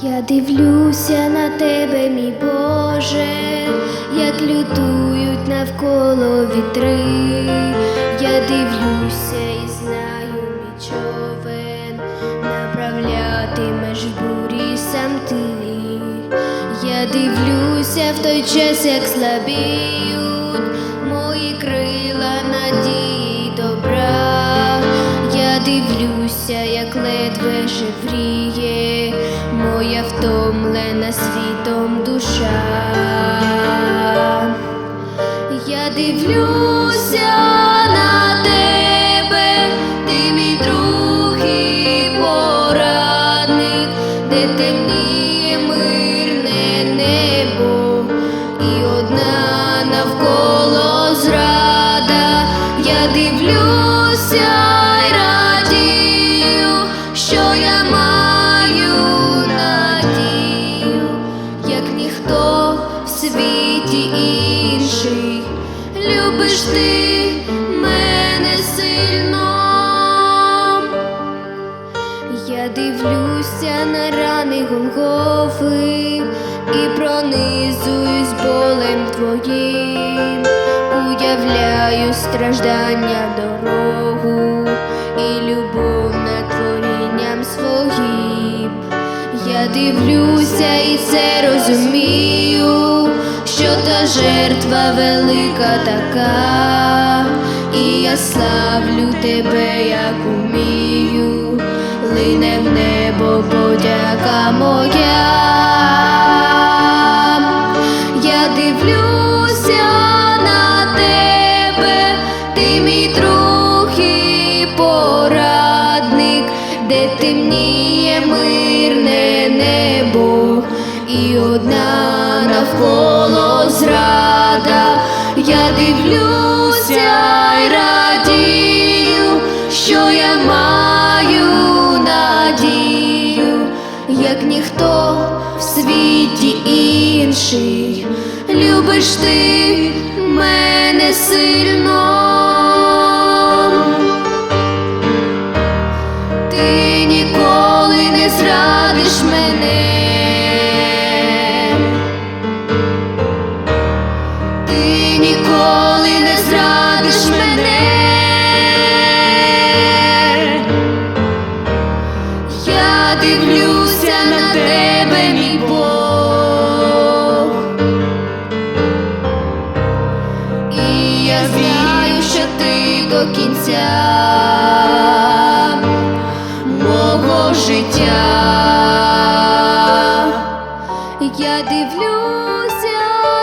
Я дивлюся на тебе, мій Боже, як лютують навколо вітри. Я дивлюся і знаю, мій човен, направлятимеш в бурі сам ти. Я дивлюся в той час, як слабіють мої крила надії добра. Я дивлюся, моя втомлена світом душа. Я дивлюся на тебе, ти мій друг і порадник, де темніє мирне небо, і одна навколо зрада. Я дивлюся мене сильно. Я дивлюся на рани Голгофи і пронизуюсь болем твоїм, уявляю страждання дорогу і любов над творінням своїм. Я дивлюся і це розумію, жертва велика така, і я славлю тебе, як умію, лине в небо подяка моя. Я дивлюся на тебе, ти мій друг порадник, де темніє мирне небо, і одна навколо зрада. Я дивлюся й радію, що я маю надію, як ніхто в світі інший, любиш ти мене сильно. Ти ніколи не зрадиш мене. Кінця мого життя. Я дивлюся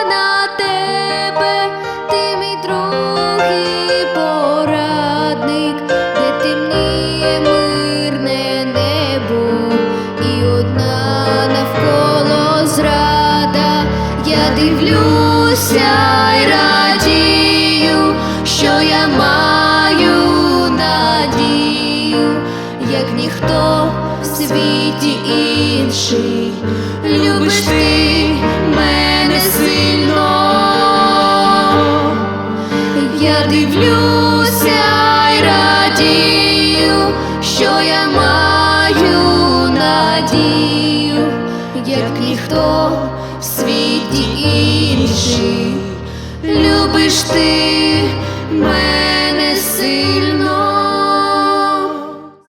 на тебе, ти мій друг і порадник, де темніє мирне небо, і одна навколо зрада. Я дивлюся й радію, що я маю світі інший, любиш ти мене сильно. Я дивлюся й радію, що я маю надію, як ніхто в світі інший, любиш ти мене.